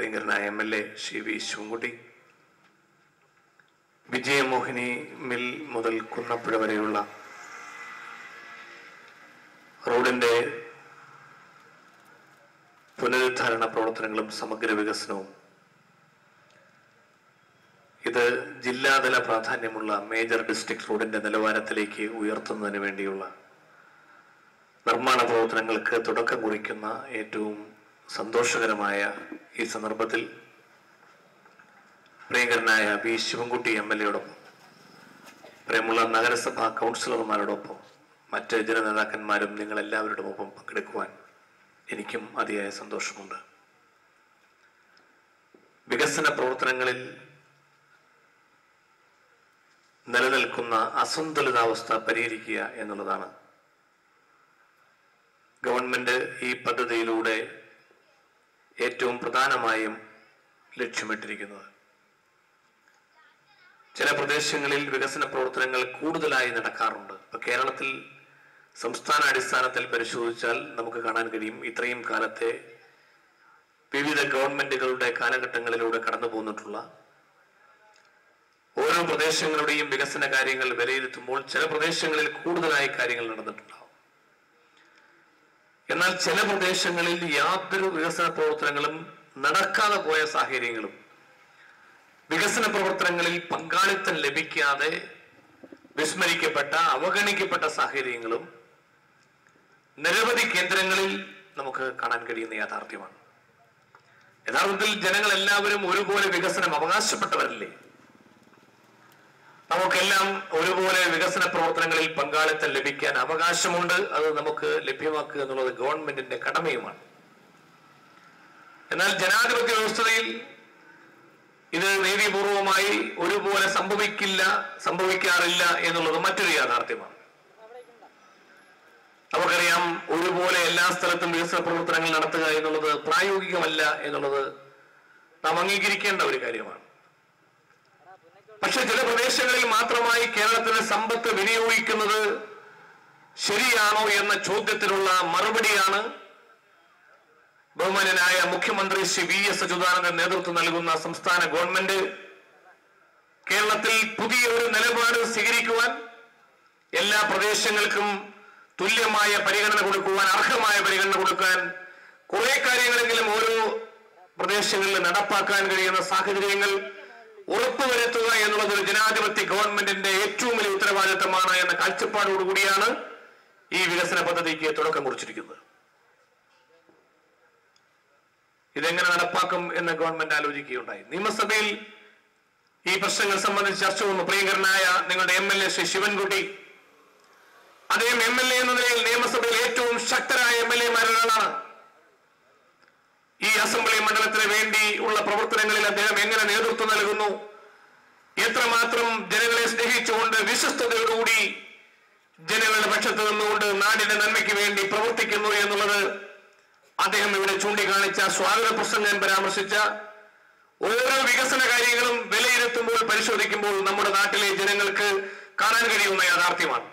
പ്രിയങ്കരനായ M L A Shri V Sivankutty. Vijayamohini mill മുതൽ കുന്നപ്പുഴ വരെയുള്ള റോഡിന്റെ പുനരുദ്ധാരണ പ്രവർത്തനങ്ങളും സമഗ്ര വികസനവും. ഇത് ജില്ലാതല പ്രാധാന്യമുള്ള മേജർ ഡിസ്ട്രിക്ട് റോഡിന്റെ നിലവാരത്തിലേക്ക് ഉയർത്തുന്നതിന് വേണ്ടിയുള്ള നിർമ്മാണ പ്രവർത്തനങ്ങൾക്ക് തുടക്കം കുറിക്കുന്ന ഏറ്റവും സന്തോഷകരമായ ഈ സന്ദർഭത്തിൽ പ്രിയങ്കരനായ വി ശിവൻകുട്ടി എം എൽ എയോടൊപ്പം പ്രിയമുള്ള നഗരസഭാ കൗൺസിലർമാരോടൊപ്പം മറ്റ് ജനനേതാക്കന്മാരും നിങ്ങളെല്ലാവരുടെ ഒപ്പം പങ്കെടുക്കുവാൻ എനിക്കും അതിയായ സന്തോഷമുണ്ട്. വികസന പ്രവർത്തനങ്ങളിൽ നിലനിൽക്കുന്ന അസന്തുലിതാവസ്ഥ പരിഹരിക്കുക എന്നുള്ളതാണ്. ഗവൺമെന്റ് ഈ പദ്ധതിയിലൂടെ ഏറ്റവും പ്രധാനമായും ലക്ഷ്യമിട്ടിരിക്കുന്നത്. ചില പ്രദേശങ്ങളിൽ വികസന പ്രവർത്തനങ്ങൾ കൂടുതലായി നടക്കാറുണ്ട്. ഇപ്പൊ കേരളത്തിൽ സംസ്ഥാന അടിസ്ഥാനത്തിൽ പരിശോധിച്ചാൽ നമുക്ക് കാണാൻ കഴിയും ഇത്രയും കാലത്തെ വിവിധ ഗവൺമെന്റുകളുടെ കാലഘട്ടങ്ങളിലൂടെ കടന്നു പോന്നിട്ടുള്ള ഓരോ പ്രദേശങ്ങളുടെയും വികസന കാര്യങ്ങൾ വിലയിരുത്തുമ്പോൾ ചില പ്രദേശങ്ങളിൽ കൂടുതലായി കാര്യങ്ങൾ നടന്നിട്ടുണ്ടാവും എന്നാൽ ചില പ്രദേശങ്ങളിൽ യാതൊരു വികസന പ്രവർത്തനങ്ങളും നടക്കാതെ പോയ സാഹചര്യങ്ങളും വികസന പ്രവർത്തനങ്ങളിൽ പങ്കാളിത്തം ലഭിക്കാതെ വിസ്മരിക്കപ്പെട്ട അവഗണിക്കപ്പെട്ട സാഹചര്യങ്ങളും നിരവധി കേന്ദ്രങ്ങളിൽ നമുക്ക് കാണാൻ കഴിയുന്ന യാഥാർത്ഥ്യമാണ്. യഥാർത്ഥത്തിൽ ജനങ്ങൾ എല്ലാവരും ഒരുപോലെ വികസനം അവകാശപ്പെട്ടവരല്ലേ? നമുക്കെല്ലാം ഒരുപോലെ വികസന പ്രവർത്തനങ്ങളിൽ പങ്കാളിത്തം ലഭിക്കാൻ അവകാശമുണ്ട്. അത് നമുക്ക് ലഭ്യമാക്കുക എന്നുള്ളത് ഗവൺമെന്റിന്റെ കടമയുമാണ്. എന്നാൽ ജനാധിപത്യ വ്യവസ്ഥയിൽ ഇത് നീതിപൂർവമായി ഒരുപോലെ സംഭവിക്കില്ല സംഭവിക്കാറില്ല എന്നുള്ളത് മറ്റൊരു യാഥാർത്ഥ്യമാണ്. നമുക്കറിയാം ഒരുപോലെ എല്ലാ സ്ഥലത്തും വികസന പ്രവർത്തനങ്ങൾ നടത്തുക എന്നുള്ളത് പ്രായോഗികമല്ല എന്നുള്ളത് നാം അംഗീകരിക്കേണ്ട ഒരു കാര്യമാണ്. പക്ഷെ ചില പ്രദേശങ്ങളിൽ മാത്രമായി കേരളത്തിലെ സമ്പത്ത് വിനിയോഗിക്കുന്നത് ശരിയാണോ എന്ന ചോദ്യത്തിനുള്ള മറുപടിയാണ് ബഹുമാനനായ മുഖ്യമന്ത്രി ശ്രീ വി എസ് അച്യുതാനന്ദൻ നേതൃത്വം നൽകുന്ന സംസ്ഥാന ഗവൺമെന്റ്. കേരളത്തിൽ പുതിയ ഒരു നിലപാട് സ്വീകരിക്കുവാൻ എല്ലാ പ്രദേശങ്ങൾക്കും തുല്യമായ പരിഗണന കൊടുക്കുവാൻ അർഹമായ പരിഗണന കൊടുക്കാൻ കുറെ കാര്യങ്ങളെങ്കിലും ഓരോ പ്രദേശങ്ങളിൽ നടപ്പാക്കാൻ കഴിയുന്ന സാഹചര്യങ്ങൾ ഉറപ്പുവരുത്തുക എന്നുള്ളത് ഒരു ജനാധിപത്യ ഗവൺമെന്റിന്റെ ഏറ്റവും വലിയ ഉത്തരവാദിത്തമാണ് എന്ന കാഴ്ചപ്പാടോടുകൂടിയാണ് ഈ വികസന പദ്ധതിക്ക് തുടക്കം കുറിച്ചിരിക്കുന്നത്. ഇതെങ്ങനെ നടപ്പാക്കും എന്ന് ഗവൺമെന്റ് ആലോചിക്കുകയുണ്ടായി. നിയമസഭയിൽ ഈ പ്രശ്നങ്ങൾ സംബന്ധിച്ച് ചർച്ച വന്നു. പ്രിയങ്കരനായ നിങ്ങളുടെ M L A Shri Sivankutty. അദ്ദേഹം എം എൽ എ എന്ന നിലയിൽ നിയമസഭയിൽ ഏറ്റവും ശക്തരായ എം എൽ എമാരൊരാളാണ് അസംബ്ലി മണ്ഡലത്തിന് വേണ്ടി ഉള്ള പ്രവർത്തനങ്ങളിൽ അദ്ദേഹം എങ്ങനെ നേതൃത്വം നൽകുന്നു? എത്രമാത്രം ജനങ്ങളെ സ്നേഹിച്ചുകൊണ്ട് വിശ്വസ്തയോടുകൂടി ജനങ്ങളുടെ പക്ഷത്ത് നിന്നുകൊണ്ട് നാടിന്റെ നന്മയ്ക്ക് വേണ്ടി പ്രവർത്തിക്കുന്നു എന്നുള്ളത് അദ്ദേഹം ഇവിടെ ചൂണ്ടിക്കാണിച്ച സ്വാഗത പ്രസംഗം പരാമർശിച്ച ഓരോ വികസന കാര്യങ്ങളും വിലയിരുത്തുമ്പോൾ പരിശോധിക്കുമ്പോൾ നമ്മുടെ നാട്ടിലെ ജനങ്ങൾക്ക് കാണാൻ കഴിയുന്ന യാഥാർത്ഥ്യമാണ്.